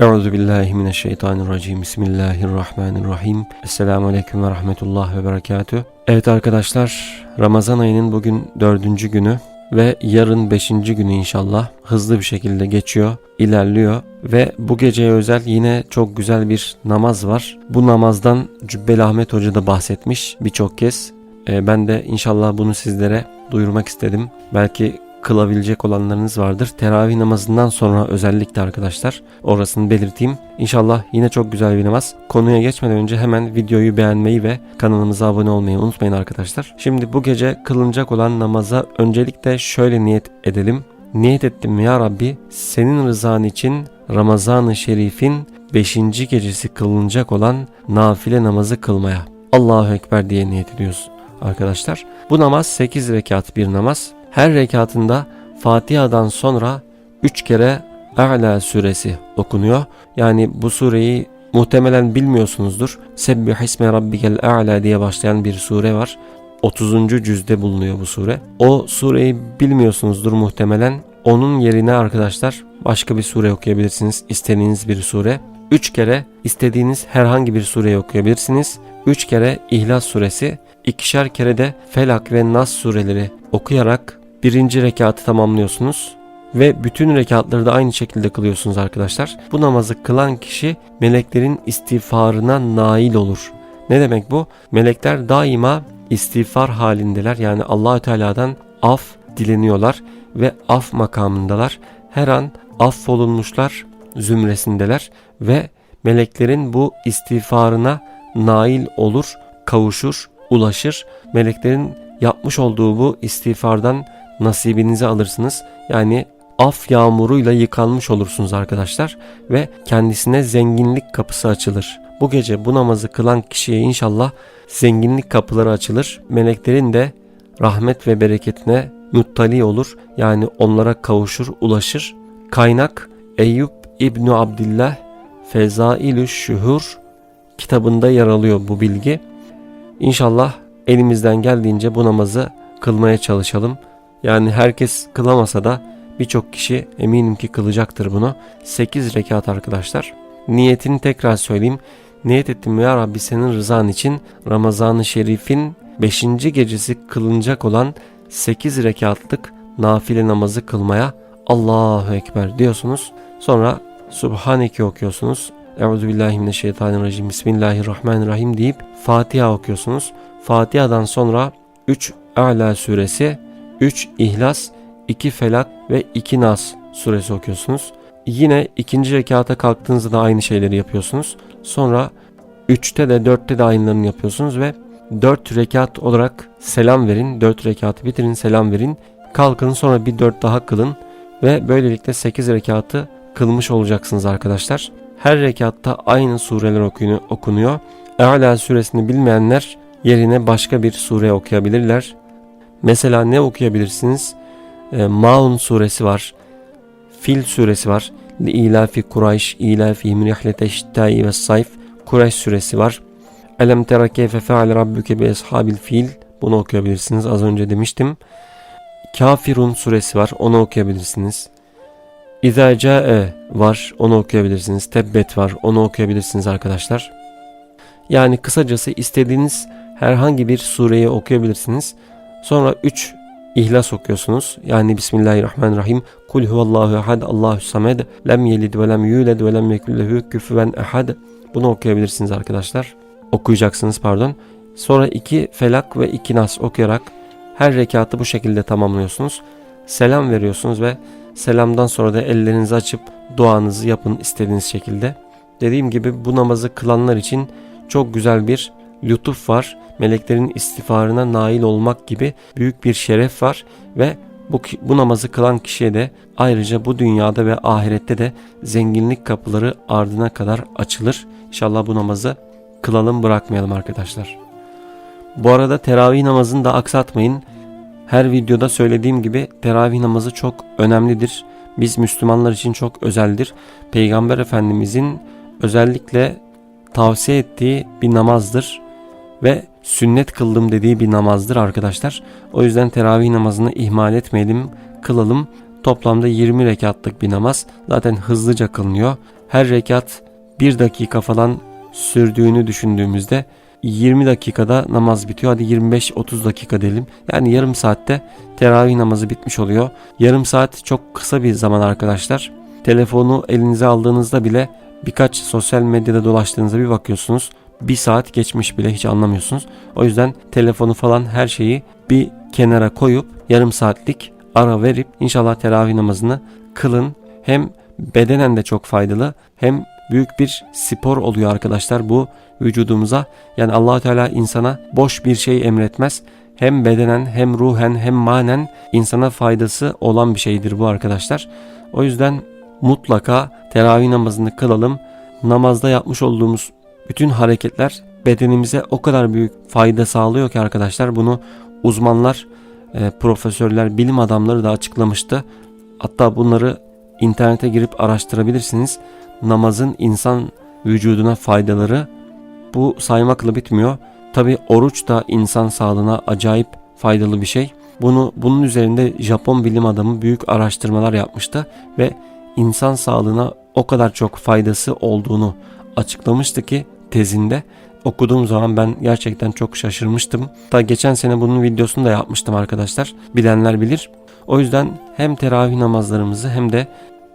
Euzu billahi mineşşeytanirracim. Bismillahirrahmanirrahim. Esselamu aleyküm ve rahmetullah ve berekatüh. Evet arkadaşlar, Ramazan ayının bugün dördüncü günü ve yarın beşinci günü inşallah hızlı bir şekilde geçiyor, ilerliyor ve bu geceye özel yine çok güzel bir namaz var. Bu namazdan Cübbeli Ahmet Hoca da bahsetmiş birçok kez. Ee, ben de inşallah bunu sizlere duyurmak istedim. Belki kılabilecek olanlarınız vardır. Teravih namazından sonra özellikle arkadaşlar orasını belirteyim. İnşallah yine çok güzel bir namaz. Konuya geçmeden önce hemen videoyu beğenmeyi ve kanalımıza abone olmayı unutmayın arkadaşlar. Şimdi bu gece kılınacak olan namaza öncelikle şöyle niyet edelim. Niyet ettim ya Rabbi senin rızan için Ramazan-ı Şerif'in 5. gecesi kılınacak olan nafile namazı kılmaya. Allahu Ekber diye niyet ediyoruz arkadaşlar. Bu namaz 8 rekat bir namaz. Her rekatında Fatiha'dan sonra 3 kere A'la suresi okunuyor. Yani bu sureyi muhtemelen bilmiyorsunuzdur. Sebbih isme rabbikel a'la diye başlayan bir sure var. 30. cüzde bulunuyor bu sure. O sureyi bilmiyorsunuzdur muhtemelen. Onun yerine arkadaşlar başka bir sure okuyabilirsiniz. İstediğiniz bir sure. 3 kere istediğiniz herhangi bir sureyi okuyabilirsiniz. 3 kere İhlas suresi, ikişer kere de Felak ve Nas sureleri okuyarak birinci rekatı tamamlıyorsunuz ve bütün rekatları da aynı şekilde kılıyorsunuz arkadaşlar. Bu namazı kılan kişi meleklerin istiğfarına nail olur. Ne demek bu? Melekler daima istiğfar halindeler. Yani Allahü Teala'dan af dileniyorlar ve af makamındalar. Her an affolunmuşlar zümresindeler ve meleklerin bu istiğfarına nail olur, kavuşur, ulaşır. Meleklerin yapmış olduğu bu istiğfardan nasibinizi alırsınız. Yani af yağmuruyla yıkanmış olursunuz arkadaşlar ve kendisine zenginlik kapısı açılır. Bu gece bu namazı kılan kişiye inşallah zenginlik kapıları açılır. Meleklerin de rahmet ve bereketine muttali olur. Yani onlara kavuşur, ulaşır. Kaynak Eyüp İbni Abdillah Fezailü Şuhur kitabında yer alıyor bu bilgi. İnşallah elimizden geldiğince bu namazı kılmaya çalışalım. Yani herkes kılamasa da birçok kişi eminim ki kılacaktır bunu. 8 rekat arkadaşlar. Niyetini tekrar söyleyeyim. Niyet ettim ya Rabbi senin rızan için Ramazan-ı Şerif'in 5. gecesi kılınacak olan 8 rekatlık nafile namazı kılmaya Allahu Ekber diyorsunuz. Sonra Subhaneke okuyorsunuz. Euzubillahimineşşeytanirracim. Bismillahirrahmanirrahim deyip Fatiha okuyorsunuz. Fatiha'dan sonra 3 A'la suresi, 3 İhlas, 2 Felak ve 2 Nas suresi okuyorsunuz. Yine ikinci rekata kalktığınızda da aynı şeyleri yapıyorsunuz. Sonra 3'te de 4'te de aynılarını yapıyorsunuz ve 4 rekat olarak selam verin. 4 rekatı bitirin selam verin. Kalkın sonra bir 4 daha kılın ve böylelikle 8 rekatı kılmış olacaksınız arkadaşlar. Her rekatta aynı sureler okunuyor. E'la suresini bilmeyenler yerine başka bir sure okuyabilirler. Mesela ne okuyabilirsiniz? E, Maun suresi var. Fil suresi var. Li ilafi Kurayş, ilafihim rihlete şittâi ve sayf. Kurayş suresi var. Elem tera keyfe feale rabbuke bi ashabil fil. Bunu okuyabilirsiniz. Az önce demiştim. Kafirun suresi var. Onu okuyabilirsiniz. İzâ câe var. Onu okuyabilirsiniz. Tebbet var. Onu okuyabilirsiniz arkadaşlar. Yani kısacası istediğiniz herhangi bir sureyi okuyabilirsiniz. Sonra 3 İhlas okuyorsunuz. Yani Bismillahirrahmanirrahim. Kul huvallahu ehad Allahu samed. Lem yelid ve lem yulad ve lem yekul lehu küfüven ehad. Bunu okuyabilirsiniz arkadaşlar. Okuyacaksınız pardon. Sonra iki felak ve iki nas okuyarak her rekatı bu şekilde tamamlıyorsunuz. Selam veriyorsunuz ve selamdan sonra da ellerinizi açıp duanızı yapın istediğiniz şekilde. Dediğim gibi bu namazı kılanlar için çok güzel bir lütuf var. Meleklerin istiğfarına nail olmak gibi büyük bir şeref var ve bu, bu namazı kılan kişiye de ayrıca bu dünyada ve ahirette de zenginlik kapıları ardına kadar açılır. İnşallah bu namazı kılalım bırakmayalım arkadaşlar. Bu arada teravih namazını da aksatmayın. Her videoda söylediğim gibi teravih namazı çok önemlidir. Biz Müslümanlar için çok özeldir. Peygamber Efendimizin özellikle tavsiye ettiği bir namazdır ve sünnet kıldım dediği bir namazdır arkadaşlar. O yüzden teravih namazını ihmal etmeyelim, kılalım. Toplamda 20 rekatlık bir namaz. Zaten hızlıca kılınıyor. her rekat 1 dakika falan sürdüğünü düşündüğümüzde 20 dakikada namaz bitiyor. Hadi 25-30 dakika diyelim. Yani yarım saatte teravih namazı bitmiş oluyor. Yarım saat çok kısa bir zaman arkadaşlar. Telefonu elinize aldığınızda bile birkaç sosyal medyada dolaştığınızda bir bakıyorsunuz. Bir saat geçmiş bile hiç anlamıyorsunuz. O yüzden telefonu falan her şeyi bir kenara koyup yarım saatlik ara verip inşallah teravih namazını kılın. Hem bedenen de çok faydalı hem büyük bir spor oluyor arkadaşlar bu vücudumuza. Yani allah Teala insana boş bir şey emretmez. Hem bedenen hem ruhen hem manen insana faydası olan bir şeydir bu arkadaşlar. O yüzden mutlaka teravih namazını kılalım. Namazda yapmış olduğumuz bütün hareketler bedenimize o kadar büyük fayda sağlıyor ki arkadaşlar bunu uzmanlar, e, profesörler, bilim adamları da açıklamıştı. Hatta bunları internete girip araştırabilirsiniz. Namazın insan vücuduna faydaları bu saymakla bitmiyor. Tabi oruç da insan sağlığına acayip faydalı bir şey. Bunu bunun üzerinde Japon bilim adamı büyük araştırmalar yapmıştı ve insan sağlığına o kadar çok faydası olduğunu açıklamıştı ki tezinde okuduğum zaman ben gerçekten çok şaşırmıştım. Ta geçen sene bunun videosunu da yapmıştım arkadaşlar. Bilenler bilir. O yüzden hem teravih namazlarımızı hem de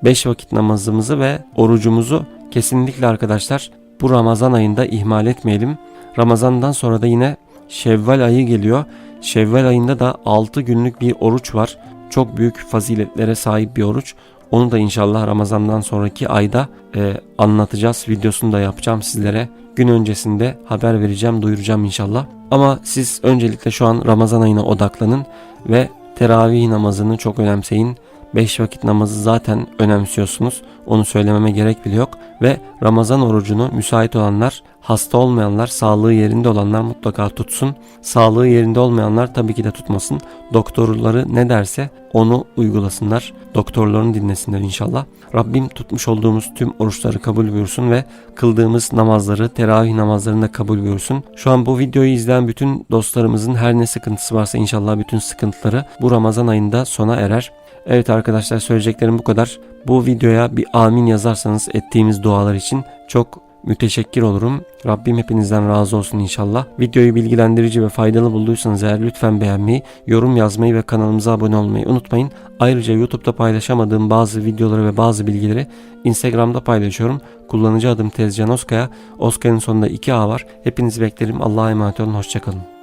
5 vakit namazımızı ve orucumuzu kesinlikle arkadaşlar bu Ramazan ayında ihmal etmeyelim. Ramazandan sonra da yine Şevval ayı geliyor. Şevval ayında da 6 günlük bir oruç var. Çok büyük faziletlere sahip bir oruç. Onu da inşallah Ramazan'dan sonraki ayda e, anlatacağız. Videosunu da yapacağım sizlere. Gün öncesinde haber vereceğim, duyuracağım inşallah. Ama siz öncelikle şu an Ramazan ayına odaklanın ve teravih namazını çok önemseyin. 5 vakit namazı zaten önemsiyorsunuz. Onu söylememe gerek bile yok. Ve Ramazan orucunu müsait olanlar, hasta olmayanlar, sağlığı yerinde olanlar mutlaka tutsun. Sağlığı yerinde olmayanlar tabii ki de tutmasın. Doktorları ne derse onu uygulasınlar. Doktorlarını dinlesinler inşallah. Rabbim tutmuş olduğumuz tüm oruçları kabul buyursun ve kıldığımız namazları, teravih namazlarını da kabul buyursun. Şu an bu videoyu izleyen bütün dostlarımızın her ne sıkıntısı varsa inşallah bütün sıkıntıları bu Ramazan ayında sona erer. Evet arkadaşlar söyleyeceklerim bu kadar. Bu videoya bir amin yazarsanız ettiğimiz dualar için çok müteşekkir olurum. Rabbim hepinizden razı olsun inşallah. Videoyu bilgilendirici ve faydalı bulduysanız eğer lütfen beğenmeyi, yorum yazmayı ve kanalımıza abone olmayı unutmayın. Ayrıca YouTube'da paylaşamadığım bazı videoları ve bazı bilgileri Instagram'da paylaşıyorum. Kullanıcı adım Tezcan Oskaya. Oskay'ın sonunda 2A var. Hepinizi beklerim. Allah'a emanet olun. Hoşçakalın.